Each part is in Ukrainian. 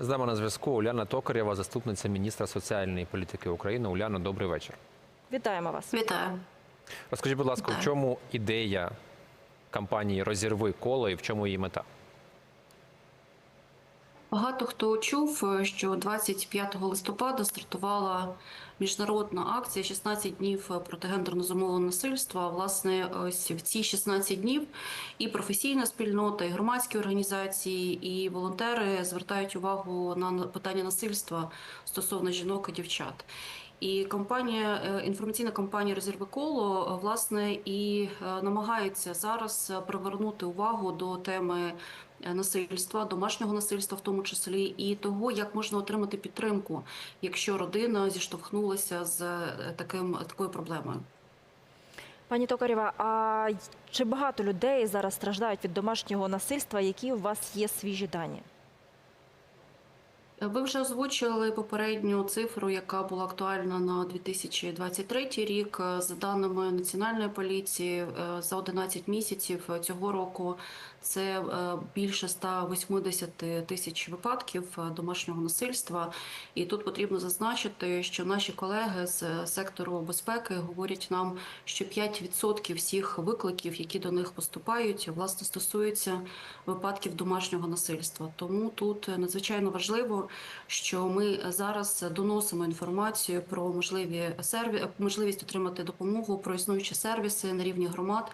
З нами на зв'язку Уляна Токарєва, заступниця міністра соціальної політики України. Уляно, добрий вечір. Вітаємо вас. Вітаю. Розкажіть, будь ласка, в чому ідея кампанії Розірви коло і в чому її мета? Багато хто чув, е, що 25 листопада стартувала міжнародна акція «16 днів проти гендерно замовленого насильства. Власне, ось в ці 16 днів і професійна спільнота, і громадські організації, і волонтери звертають увагу на питання насильства стосовно жінок і дівчат. І кампанія е, інформаційна кампанія Резерви коло е, власне і е, намагається зараз е, привернути увагу до теми е, насильства, домашнього насильства, в тому числі, і того, як можна отримати підтримку, якщо родина зіштовхнулася з е, таким такою проблемою. Пані Токарєва, а чи багато людей зараз страждають від домашнього насильства? Які у вас є свіжі дані? Ви вже озвучили попередню цифру, яка була актуальна на 2023 рік. За даними національної поліції, е, за 11 місяців цього року це е, більше 180 тисяч випадків е, домашнього насильства. І тут потрібно зазначити, що наші колеги з сектору безпеки говорять нам, що 5% всіх викликів, які до них поступають, власне стосуються випадків домашнього насильства. Тому тут надзвичайно важливо, що ми зараз доносимо інформацію про можливі серві... можливість отримати допомогу про існуючі сервіси на рівні громад.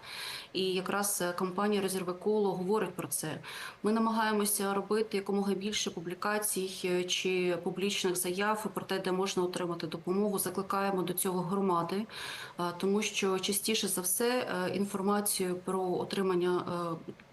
І якраз кампанія Резерви коло говорить про це. Ми намагаємося робити якомога більше публікацій е, чи публічних заяв про те, де можна отримати допомогу. Закликаємо до цього громади, е, тому що частіше за все е, інформацію про отримання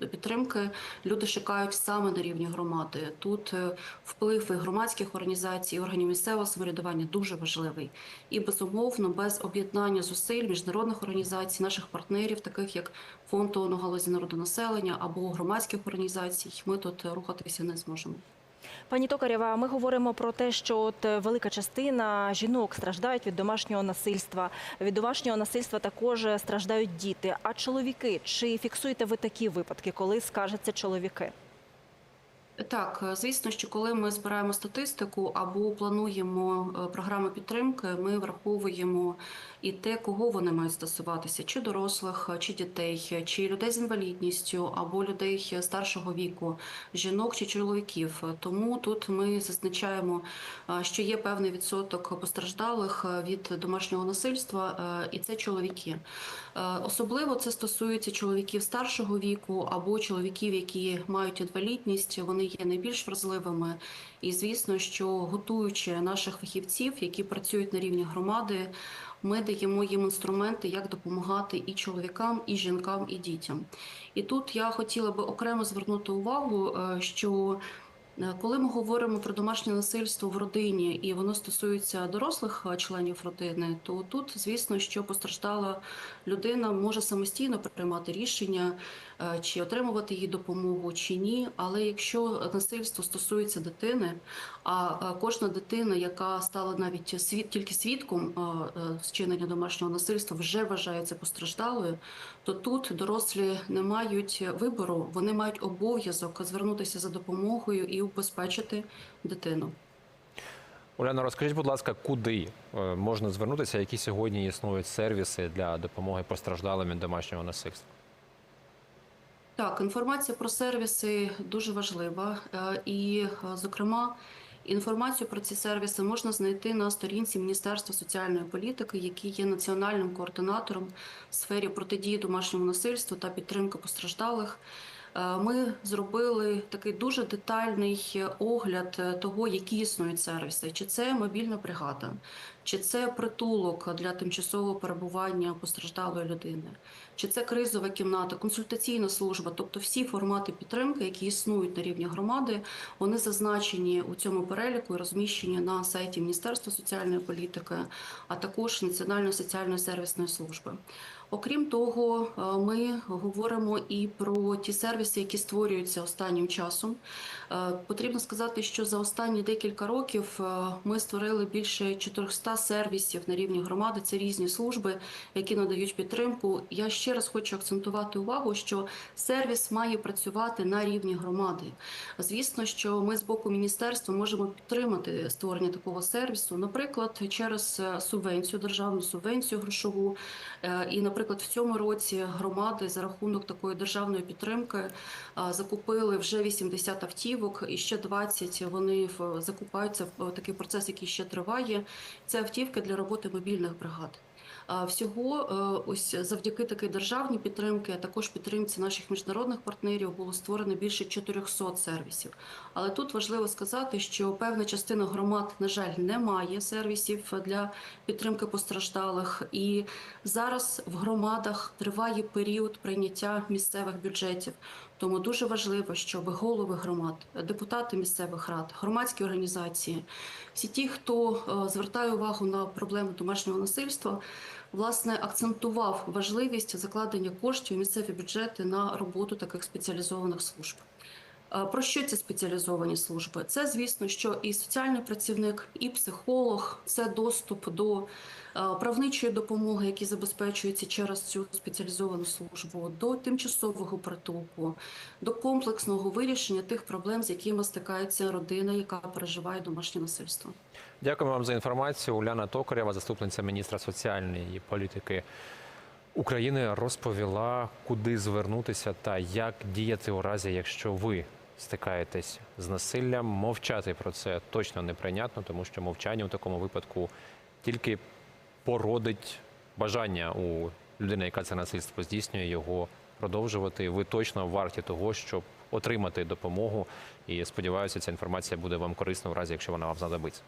підтримки люди шукають саме на рівні громади. Тут е, вплив і громадських організацій, і органів місцевого самоврядування дуже важливий. І безумовно, без об'єднання зусиль міжнародних організацій, наших партнерів, таких як фонд ООН галузі народонаселення або громадських організацій, ми тут рухатися не зможемо. Пані Токарєва, ми говоримо про те, що от е, велика частина жінок страждають від домашнього насильства. Від домашнього насильства також е, страждають діти. А чоловіки, чи фіксуєте ви такі випадки, коли скажеться чоловіки? Так, е, звісно, що коли ми збираємо статистику або плануємо е, програми підтримки, ми враховуємо і те, кого вони мають стосуватися: чи дорослих, чи дітей, чи людей з інвалідністю, або людей старшого віку, жінок чи чоловіків. Тому тут ми зазначаємо, е, що є певний відсоток постраждалих е, від домашнього насильства, е, і це чоловіки. Е, Особливо це стосується чоловіків старшого віку або чоловіків, які мають інвалідність. Вони є найбільш вразливими. І звісно, що готуючи наших фахівців, які працюють на рівні громади, ми даємо їм інструменти, як допомагати і чоловікам, і жінкам, і дітям. І тут я хотіла би окремо звернути увагу, е, що Коли ми говоримо про домашнє насильство в родині і воно стосується дорослих е, членів родини, то тут, звісно, що постраждала людина може самостійно приймати рішення, е, чи отримувати їй допомогу, чи ні. Але якщо насильство стосується дитини, а е, кожна дитина, яка стала навіть свід тільки свідком е, е, вчинення домашнього насильства, вже вважається постраждалою, то тут дорослі не мають вибору, вони мають обов'язок звернутися за допомогою і убезпечити дитину. Уляна, розкажіть, будь ласка, куди е, можна звернутися, які сьогодні існують сервіси для допомоги постраждалим від домашнього насильства? Так, інформація про сервіси дуже важлива, Е, і, е, зокрема, інформацію про ці сервіси можна знайти на сторінці Міністерства соціальної політики, який є національним координатором в сфері протидії домашньому насильству та підтримки постраждалих. Е, Ми зробили такий дуже детальний е, огляд е, того, які існують сервіси. Чи це мобільна бригада, чи це притулок для тимчасового перебування постраждалої людини, чи це кризова кімната, консультаційна служба, тобто всі формати підтримки, які існують на рівні громади, вони зазначені у цьому переліку і розміщені на сайті Міністерства соціальної політики, а також Національної соціальної сервісної служби. Окрім того, е, ми говоримо і про ті сервіси, які створюються останнім часом. Е, Потрібно сказати, що за останні декілька років е, ми створили більше 400 100 сервісів на рівні громади. Це різні служби, які надають підтримку. Я ще раз хочу акцентувати увагу, що сервіс має працювати на рівні громади. Звісно, що ми з боку міністерства можемо підтримати створення такого сервісу, наприклад, через е, субвенцію, державну субвенцію грошову. Е, І, наприклад, в цьому році громади за рахунок такої державної підтримки е, закупили вже 80 автівок, і ще 20 вони закупаються такий процес, який ще триває. Це автівки для роботи мобільних бригад. Всього е, ось завдяки такій державній підтримці, а також підтримці наших міжнародних партнерів було створено більше 400 сервісів. Але тут важливо сказати, що певна частина громад, на жаль, не має сервісів для підтримки постраждалих, і зараз в громадах триває період прийняття місцевих бюджетів. Тому дуже важливо, щоб голови громад, депутати місцевих рад, громадські організації, всі ті, хто е, звертає увагу на проблему домашнього насильства, власне акцентував важливість закладення коштів у місцеві бюджети на роботу таких спеціалізованих служб. Про що ці спеціалізовані служби? Це, звісно, що і соціальний працівник, і психолог, це доступ до правничої допомоги, які забезпечуються через цю спеціалізовану службу, до тимчасового притулку, до комплексного вирішення тих проблем, з якими стикається родина, яка переживає домашнє насильство. Дякуємо вам за інформацію. Уляна Токарєва, заступниця міністра соціальної політики України, розповіла, куди звернутися та як діяти у разі, якщо ви стикаєтесь з насиллям. Мовчати про це точно неприйнятно, тому що мовчання у такому випадку тільки породить бажання у людини, яка це насильство здійснює, його продовжувати. Ви точно варті того, щоб отримати допомогу. І сподіваюся, ця інформація буде вам корисна в разі, якщо вона вам знадобиться.